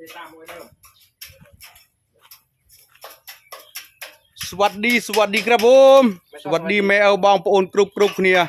ติดตามไว้เดิมสวัสดีสวัสดีครับผมสวัสดีแม่เอาบองปอนกรุบกรุบเนี่ย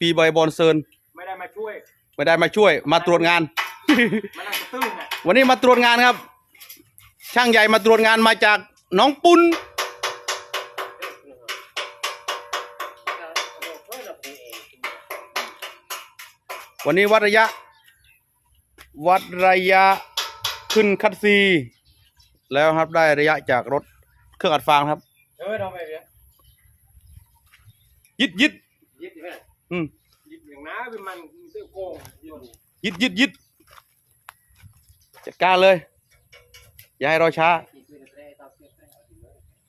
ปีใบบอลเซินไม่ได้มาช่วยไม่ได้มาช่วย มาตรวจงานมานั่งกระตื้นเนี่ยวันนี้มาตรวจงานครับ ช่างใหญ่มาตรวจงานมาจากหน้องปุ้นวันนี้วัดระยะ วัดระยะขึ้นคัดซี แล้วครับได้ระยะจากรถเครื่องอัดฟางครับเออทำไมเบี้ยยิดยิดยิดใช่ไหมอืมยิดอย่างน้าเป็นมันเตื้อโกงยิดยิดยิดยิดจัดการเลย อย่าให้รอช้า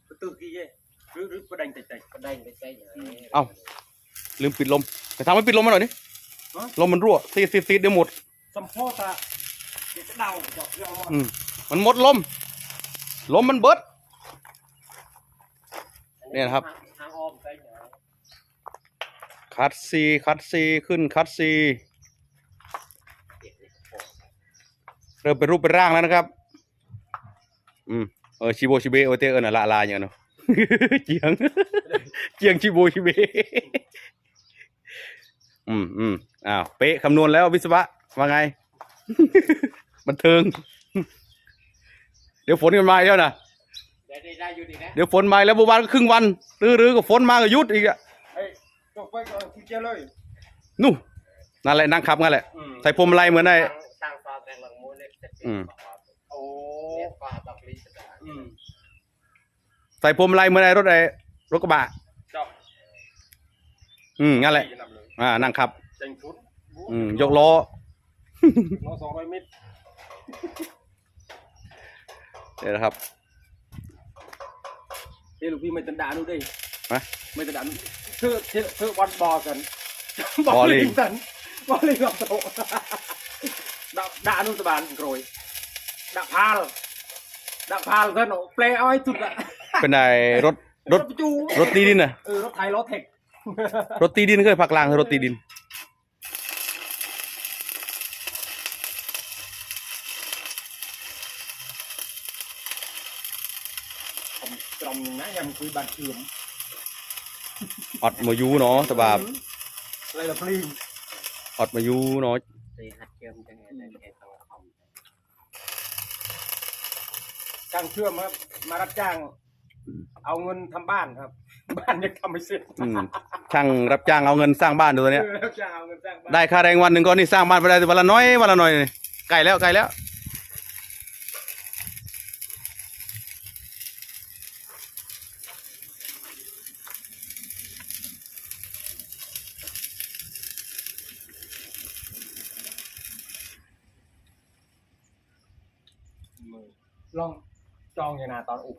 กระตื้อกี่เย่หรือหรือประเด็นใจๆประเด็นใจเอ้าลืมปิดลมแต่ทำให้ปิดลมมาหน่อยดิลมมันรั่วซีดซีดซีดเดี๋ยวหมด สัมโพธาเดี๋ยวจะเดาดอกเรื่องมันอืมมันหมดลม ลมมันเบิด เนี่ยนะครับ ทางอ้อมใจเหรอคัดซีคัดซีขึ้นคัดซีเริ่มเป็นรูปเป็นร่างแล้วนะครับ อืมเออชิโบชิเบโอเตเออน่ะละลายอย่างเนาะ เจียง เจียงชิโบชิเบ อืมอืมอ้าวเป๊ะคำนวณแล้ววิศวะ ว่าไง บันเทิง เดี๋ยวฝนกันมาอีกแล้วนะได้ได้ได้อยู่ดีนะเดี๋ยวฝนมาอีกแล้วเมื่อวานก็ครึ่งวันตื้อรือก็ฝนมาก็หยุดอีกอะเฮ้ยจบไปก่อนคือเจ้าเลยนู่นนั่นแหละนั่งขับงั้นแหละใส่พวงมาลัยเหมือนไอ้ตั้งฟ้าแรงหลังมูลเล็กจะอืมโอ้เนี่ยฟ้าตอกลีสตาร์อืมใส่พวงมาลัยเหมือนไอ้รถไอ้รถกระบะจบอืมงั้นแหละนำเลยอ่านั่งขับเจังชุดอืมยกล้อ น้องสองร้อยเมตรเดี๋ยวนะครับเฮ้ยลูกพี่ไม่ตันดาดูดิฮะไม่ตันดาดูเธอเธอเธอวันบอกันบอลลิงสันบอลลิงกับโตดาดานุสบานโรยดาพาลดาพาลเธอหนูเปลเอาให้สุดอะเป็นไอ้รถรถจูรถตีดินน่ะเออรถไทยรถเทครถตีดินเคยผักลางรถตีดิน ผมตรงนะยังคุยบานเอือมอดมายูเนาะแต่บาบอะไรละพลีมอดมายูเนาะเลยหัดเชื่อมจังไงในแกต้องคอมจ้างเชื่อมครับ มารับจ้าง เอาเงินทำบ้านครับ บ้านยังทำไม่เสร็จอืมช่างรับจ้างเอาเงินสร้างบ้านดูตัวเนี้ยเออรับจ้างเอาเงินสร้างบ้านได้ค่าแรงวันหนึ่งก็นี่สร้างบ้านไปได้วันละน้อยวันละน้อยนี่ไกลแล้วไกลแล้ว ลองจองอย่านาตอนอุบ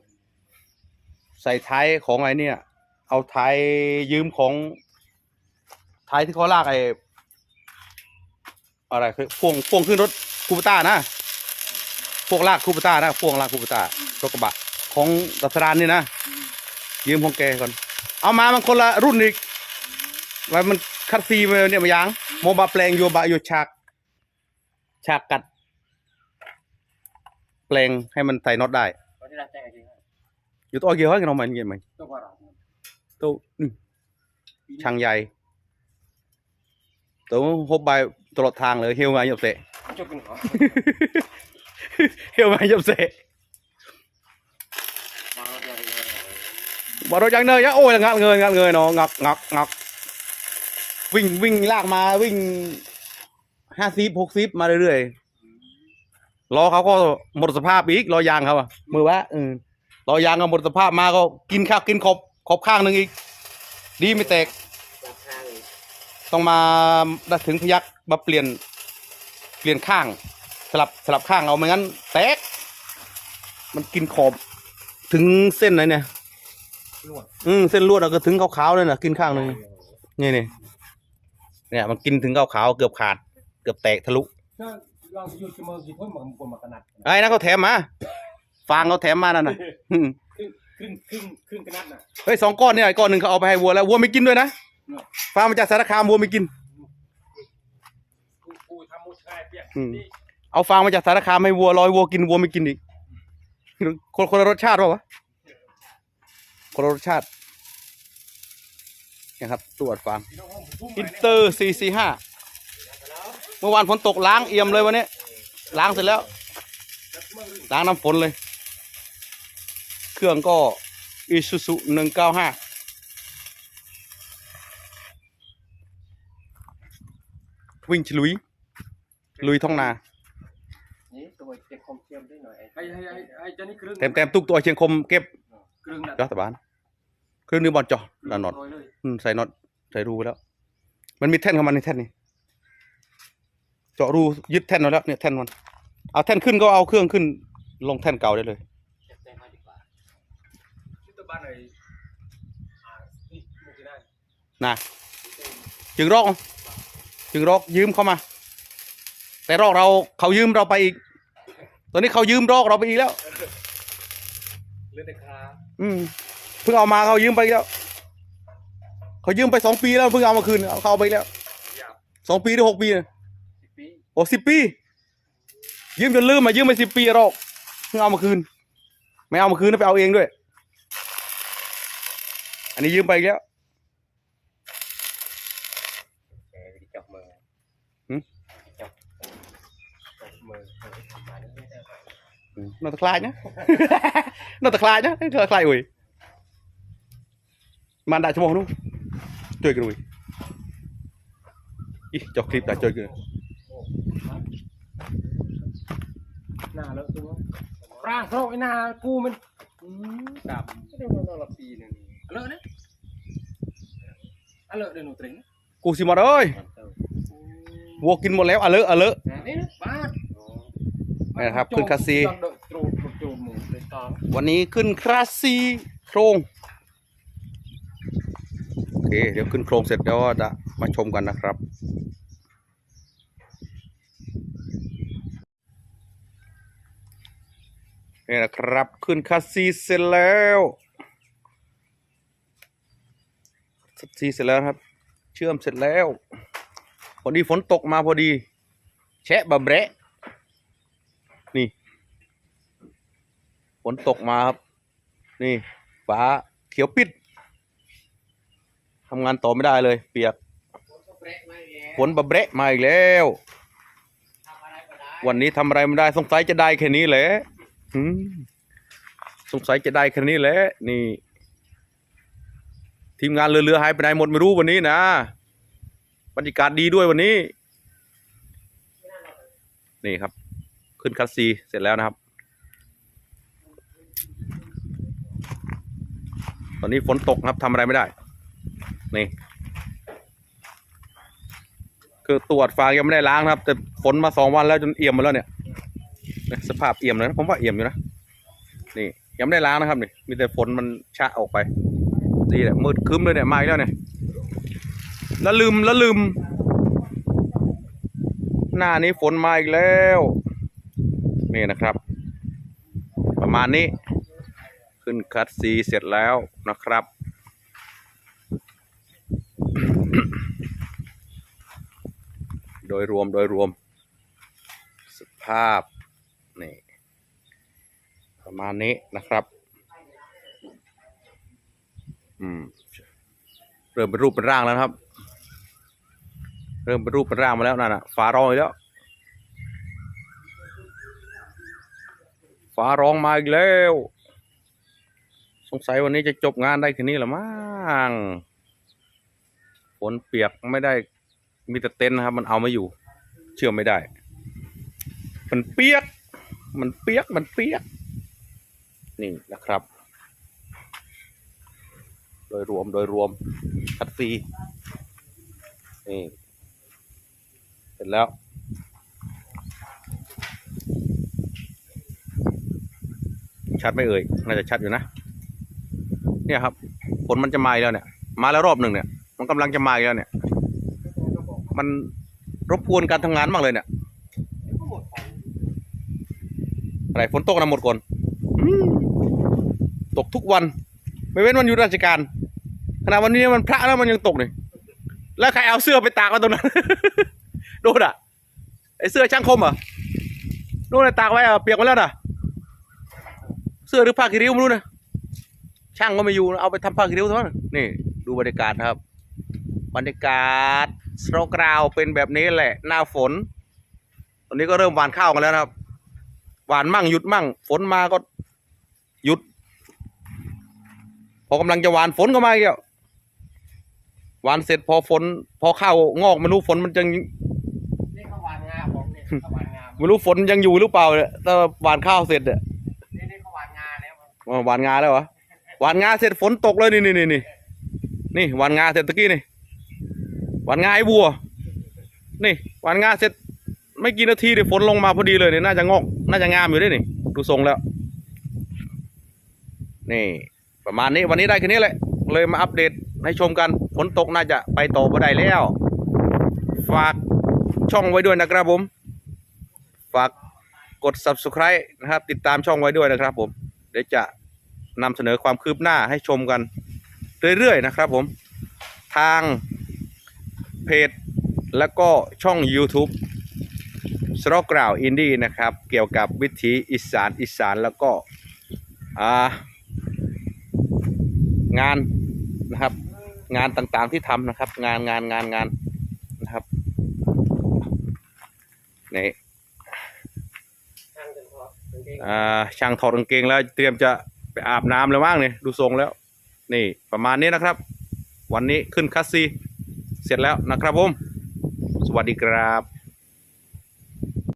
ใส่ท้ายของไอ้เนี่ย เอาท้ายยืมของ ท้ายที่เขาลากไอ้อะไรคือพ่วงพ่วงขึ้นรถคูปต้านะพวกลากคูปต้านะพวงลากคูปต้ารถกระบะ ของดัสรานนี่นะยืมของแกก่อน เอามามันคนละรุ่นอีกไว้มันคัดซีมาเนี่ยมายังโมบาแปลงโยบะโยฉากฉากกัด แปลงให้มันใส่น็อตได้ตอนที่เราแจ้งจริงอยู่ตัวเกี่ยวกับน้องมันเงี้ยไหมตัวก่อนเราตัวอืมช่างใหญ่ตัวฮบไปตลอดทางเลยเฮียวมาหยบเสะจบกันเหรอเฮียวมาหยบเสะมาเราเดียวเลยบอรถยังเนยยะโอ้ยงัดเงยงัดเงยเนาะงักงักงักวิ่งวิ่งลากมาวิ่งห้าซิปหกซิปมาเรื่อยๆ ล้อเขาก็หมดสภาพอีกล้อยางเขาอะมือวะอืมล้อยางก็หมดสภาพมาก็กินข้าวกินขอบขอบข้างหนึ่งอีก ดีไม่แตกจับข้างต้องมาได้ถึงพยักมาเปลี่ยน เปลี่ยนข้าง สลับสลับข้างเอาไม่งั้น แตก มันกินขอบ ถึงเส้นไหนเนี่ยลวดอืมเส้นลวดเราก็ถึงขาวๆเลยนะกินข้างหนึ่งนี่นี่เนี่ย มันกินถึงขาวๆเกือบขาด เกือบแตกทะลุ ก็ลองอยู่เสมอกี่เพิ่มเหมือนคนมากระนัดไอ้นั่นเขาแถมมาฟางเขาแถมมานั่นน่ะอืมครึ่งครึ่งครึ่งครึ่งกระนัดน่ะ เฮ้ยสองก้อนเนี่ยไอ้ก้อนหนึ่งเขาเอาไปให้วัวแล้ววัวไม่กินด้วยนะฟางมาจากสารคามวัวไม่กิน กูกูทำมูชายเปียกอืม นี่เอาฟางมาจากสารคามให้วัวลอยวัวกินวัวไม่กินอีกคนคนละรสชาติปะวะคนละรสชาตินะครับตรวจฟางอินเตอร์สี่สี่ห้าเมื่อวานฝนตกล้างเอี่ยมเลยวันนี้ ล้างเสร็จแล้ว ล้างน้ำฝนเลย เครื่องก็อีซูซุหนึ่งเก้าห้าวิ่งฉลุย ลุยท้องนานี่ตัวเจ็บคมเทียมด้วยหน่อยไอ้ให้ให้ให้ให้เจ้านี่ครึ่งเต็มเต็มทุกตัวเชียงคมเก็บครึ่งนะรัฐบาลเครื่องนึงบอลจอดานน็อตโรยเลยอืมใส่น็อตใส่รูไปแล้ว มันมีแท่นของมันในแท่นนี่ เจาะรูยึดแท่นเอาแล้วเนี่ยแท่นมันเอาแท่นขึ้นก็เอาเครื่องขึ้น ลงแท่นเก่าได้เลยเจ็บใจมากดีกว่าที่ตัวบ้านไหนอ่านี่มุกที่ได้นะจึงรอกเอาจึงรอกยืมเข้ามา แต่รอกเราเขายืมเราไปอีก ตอนนี้เขายืมรอกเราไปอีกแล้วเลือดในคาอืมเพิ่งเอามาเขายืมไปอีกแล้วเขายืมไปสองปีแล้วเพิ่งเอามาคืนเอาเขาเอาไปอีกแล้วหยาบสองปีหรือหกปีนะสิบปี โอ้สิบปี ยืมจนลืมมายืมไปสิบปีรอกเพิ่งเอามาคืน ไม่เอามาคืนนะไปเอาเองด้วย อันนี้ยืมไปอีกแล้วแกไปจับมือหืมจับจับมือเออทำมานี่ไม่ได้ไหม Ừ, nó thật lai nhá nó thật lai nhá nó thật lai ui màn đại cho mong luôn chơi cái ui ý cho clip đã chơi cái หน้าเลอะตัวปรางโรคไอ้หน้ากูมันอืมดก็ได้มาตอนละปีหนึงำเลอะนะอะเลอะเดินหนูตริง cô xì mọt ơi ตอนเติม vô kinh một léo à lỡ à lỡ นี่นะบ้านอ๋อนี่นะครับขึ้นคาซีโดดโจมโจมหมูเลยตอนวันนี้ขึ้นคลาสซีโครงโอเคเดี๋ยวขึ้นโครงเสร็จเดี๋ยวจะมาชมกันนะครับ นี่นะครับ ขึ้นคาสซีเสร็จแล้วคาสซีเสร็จแล้วครับ เชื่อมเสร็จแล้วพอดีฝนตกมาพอดี แชะบะเบะนี่ฝนตกมาครับ นี่ฟ้าเขียวปิดทำงานต่อไม่ได้เลย เปียกฝนบะเบะมาอีกแล้ว วันนี้ทำอะไรไม่ได้สงสัยจะได้แค่นี้แหละ สงสัยจะได้แค่นี้แหละนี่ ทีมงานเรือเรือหายไปไหนหมดไม่รู้วันนี้นะบรรยากาศดีด้วยวันนี้ นี่ครับ ขึ้นคัสซีเสร็จแล้วนะครับ ตอนนี้ฝนตกครับทำอะไรไม่ได้ นี่คือตรวจฟางยังไม่ได้ล้างครับ แต่ฝนมาสองวันแล้วจนเอี่ยมหมดแล้วเนี่ย สภาพเอี่ยมเลยนะผมว่าเอี่ยมอยู่นะนี่ยังไม่ได้ล้างนะครับนี่มีแต่ฝนมันชะออกไปนี่แหละมืดครึ้มเลยเนี่ยมาอีกแล้วเนี่ยแล้วลืมแล้วลืม หน้านี้ฝนมาอีกแล้ว นี่นะครับ ประมาณนี้ ขึ้นคัดซีเสร็จแล้วนะครับโดยรวมโดยรวม สภาพ ประมาณนี้นะครับ อืม เริ่มเป็นรูปเป็นร่างแล้วครับ เริ่มเป็นรูปเป็นร่างมาแล้วนั่นน่ะฟ้าร้องอีกแล้วฟ้าร้องมาอีกแล้ว สงสัยวันนี้จะจบงานได้แค่นี้ละมั้งฝนเปียกไม่ได้มีแต่เต็นท์นะครับ มันเอาไม่อยู่ เชื่อไม่ได้ มันเปียก มันเปียก มันเปียก นี่นะครับ โดยรวมโดยรวมคัดซีนี่เสร็จแล้วชัดไม่เอ่ย น่าจะชัดอยู่นะ เนี่ยครับฝนมันจะมาอีกแล้วเนี่ย มาแล้วรอบหนึ่งเนี่ย มันกำลังจะมาอีกแล้วเนี่ย มันรบกวนการทำงานมากเลยเนี่ย อะไรฝนตกนะหมดก่อน ตกทุกวัน ไม่เว้นวันหยุดราชการขณะวันนี้มันพระแล้วมันยังตกเลยแล้วใครเอาเสื้อไปตากไว้ตรงนั้น โดนอะไอเสื้อช่างคมเหรอะนู่นะตากไว้อะเปียกหมาแล้วน่ะ เสื้อหรือผ้าคีริ้วไม่รู้นะช่างก็ไม่อยู่เอาไปทำผ้าคีริ้วเท่านั้นนี่ดูบรรยากาศครับบรรยากาศสโตรกราวเป็นแบบนี้แหละ หน้าฝน ตอนนี้ก็เริ่มหวานข้าวกันแล้วนะครับ หวานมั่งหยุดมั่ง ฝนมาก็หยุด พอกำลังจะหวานฝนก็มาอีกแล้วหวานเสร็จพอฝน พอข้าวงอกไม่รู้ฝนมันจะนี่เขาหวานงาผมเนี่ยเขาหวานงาไม่รู้ฝนยังอยู่หรือเปล่าเนี่ยถ้าหวานข้าวเสร็จเนี่ยนี่นี่เขาหวานงาแล้วอ๋อหวานงาแล้วเหรอหวานงาเสร็จฝนตกเลยนี่นี่นี่นี่นี่หวานงาเสร็จตะกี้นี่หวานงาไอ้บัว นี่หวานงาเสร็จ ไม่กี่นาทีเดี๋ยวฝนลงมาพอดีเลยเนี่ยน่าจะงอก น่าจะงามอยู่ด้วยนี่ดูทรงแล้ว นี่ ประมาณนี้วันนี้ได้แค่นี้แหละ เลยมาอัปเดตให้ชมกันฝนตกน่าจะไปต่อบ่ได้แล้ว ฝากช่องไว้ด้วยนะครับผม ฝากกด subscribe นะครับ ติดตามช่องไว้ด้วยนะครับ ผมเดี๋ยวจะนำเสนอความคืบหน้าให้ชมกัน เรื่อยๆนะครับผมทางเพจแล้วก็ช่อง YouTube สโรกราวอินดี้นะครับ เกี่ยวกับวิถีอีสานอีสานแล้วก็อ่า งานนะครับ งานต่างๆที่ทำนะครับ งานงานงานงานนะครับนี่ช่างจนพอจริงอ่าช่างถอดกางเกงแล้วเตรียมจะไปอาบน้ำแล้วมั้งเนี่ยดูทรงแล้ว นี่ประมาณนี้นะครับ วันนี้ขึ้นคัสซีเสร็จแล้วนะครับผม สวัสดีครับ